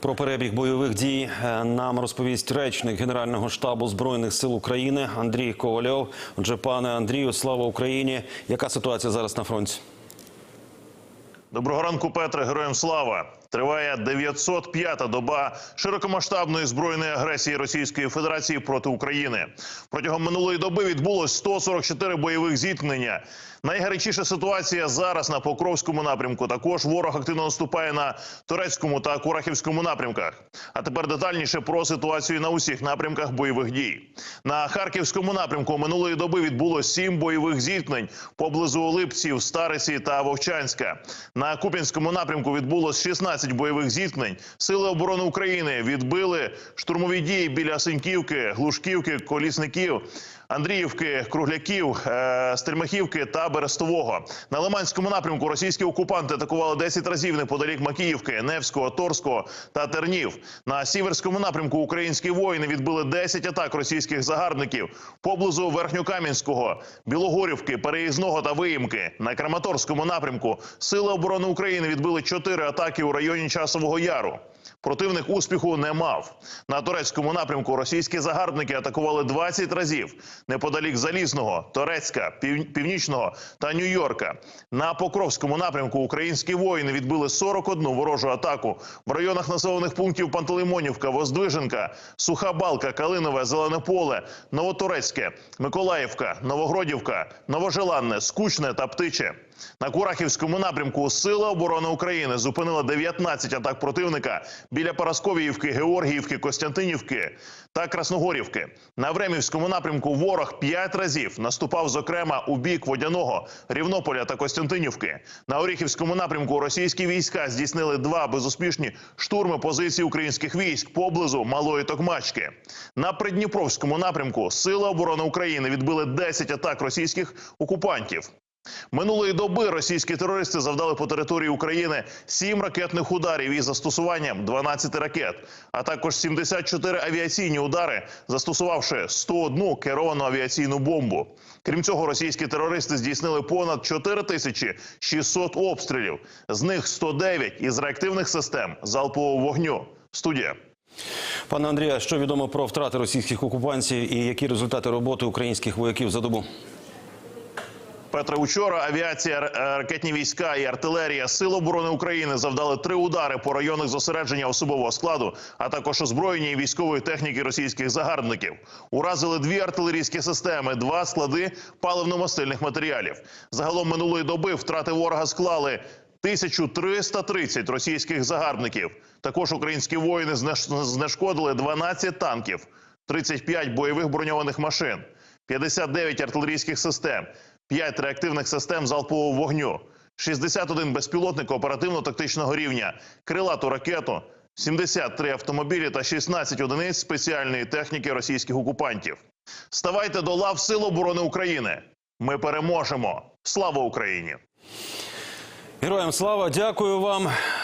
Про перебіг бойових дій е, нам розповість речник Генерального штабу збройних сил України Андрій Ковальов. Отже, пане Андрію, слава Україні! Яка ситуація зараз на фронті? Доброго ранку, Петре. Героям слава. Триває 905-та доба широкомасштабної збройної агресії Російської Федерації проти України. Протягом минулої доби відбулось 144 бойових зіткнення. Найгарячіша ситуація зараз на Покровському напрямку. Також ворог активно наступає на турецькому та Курахівському напрямках. А тепер детальніше про ситуацію на усіх напрямках бойових дій. На Харківському напрямку минулої доби відбулось сім бойових зіткнень поблизу Олипців, Стариці та Вовчанська. На Куп'янському напрямку відбулось 16 бойових зіткнень. Сили оборони України відбили штурмові дії біля Синьківки, Глушківки, Колісників. Андріївки, Кругляків, е, Стельмахівки та Берестового на Лиманському напрямку російські окупанти атакували 10 разів неподалік Макіївки, Невського, Торського та Тернів. На сіверському напрямку українські воїни відбили 10 атак російських загарбників поблизу Верхньокам'янського, Білогорівки, Переїзного та Виїмки. На Краматорському напрямку Сили оборони України відбили 4 атаки у районі Часового Яру. Противник успіху не мав. На турецькому напрямку російські загарбники атакували 20 разів неподалік Залізного, Торецька, Пів- Північного та Нью-Йорка. На Покровському напрямку українські воїни відбили 41 ворожу атаку в районах населених пунктів Пантелеймонівка, Воздвиженка, Суха Балка, Калинове, Зелене Поле, Новоторецьке, Миколаївка, Новогродівка, Новожеланне, Скучне та Птиче. На Курахівському напрямку Сили оборони України зупинили 19 атак противника біля Парасковіївки, Георгіївки, Костянтинівки та Красногорівки. На Времівському напрямку ворог 5 разів наступав, зокрема, у бік Водяного, Рівнополя та Костянтинівки. На Оріхівському напрямку російські війська здійснили два безуспішні штурми позицій українських військ поблизу Малої Токмачки. На Придніпровському напрямку Сили оборони України відбили 10 атак російських окупантів. Минулої доби російські терористи завдали по території України 7 ракетних ударів із застосуванням 12 ракет, а також 74 авіаційні удари, застосувавши 101 керовану авіаційну бомбу. Крім цього, російські терористи здійснили понад 4 тисячі 600 обстрілів, з них 109 із реактивних систем залпового вогню. Студія. Пане Андрію, що відомо про втрати російських окупантів і які результати роботи українських вояків за добу? Петре, учора авіація, е, ракетні війська і артилерія Сил оборони України завдали три удари по районах зосередження особового складу, а також озброєння і військової техніки російських загарбників. Уразили дві артилерійські системи, два склади паливно-мастильних матеріалів. Загалом минулої доби втрати ворога склали 1330 російських загарбників. Також українські воїни знешкодили 12 танків, 35 бойових броньованих машин. 59 артилерійських систем, 5 реактивних систем залпового вогню, 61 безпілотник оперативно-тактичного рівня, крилату ракету, 73 автомобілі та 16 одиниць спеціальної техніки російських окупантів. Ставайте до лав Сил оборони України. Ми переможемо. Слава Україні! Героям слава, дякую вам.